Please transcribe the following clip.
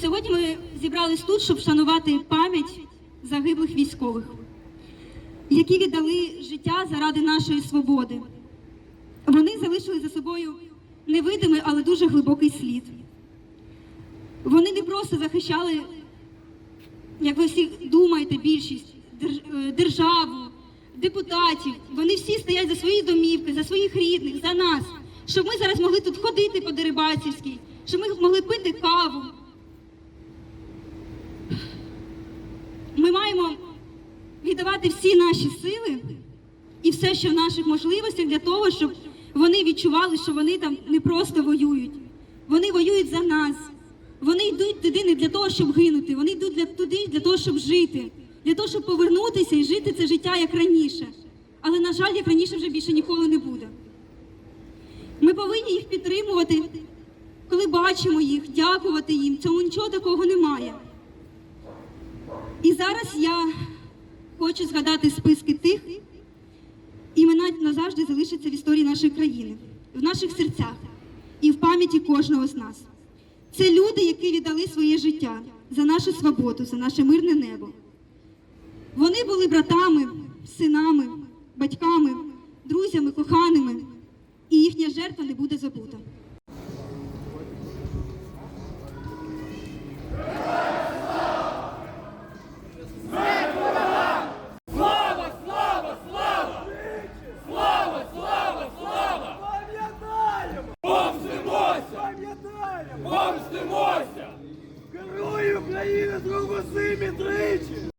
Сьогодні ми зібрались тут, щоб вшанувати пам'ять загиблих військових, які віддали життя заради нашої свободи. Вони залишили за собою невидимий, але дуже глибокий слід. Вони не просто захищали, як ви всі думаєте, більшість е, державу, депутатів. Вони всі стоять за свої домівки, за своїх рідних, за нас, щоб ми зараз могли тут ходити по Дерибасівській, щоб ми могли пити каву. Ми маємо віддавати всі наші сили і все, що в наших можливостях, для того, щоб вони відчували, що вони там не просто воюють. Вони воюють за нас. Вони йдуть туди не для того, щоб гинути. Вони йдуть для, туди для того, щоб жити, для того, щоб повернутися і жити це життя як раніше. Але, на жаль, як раніше вже більше ніколи не буде. Ми повинні їх підтримувати, коли бачимо їх, дякувати їм. Цьому нічого такого немає. І зараз я хочу згадати списки тих, імена назавжди залишаться в історії нашої країни, в наших серцях і в пам'яті кожного з нас. Це люди, які віддали своє життя за нашу свободу, за наше мирне небо. Вони були братами, синами, батьками, друзями, коханими, і їхня жертва не буде забута. Гордимося! Герої друг з тричі!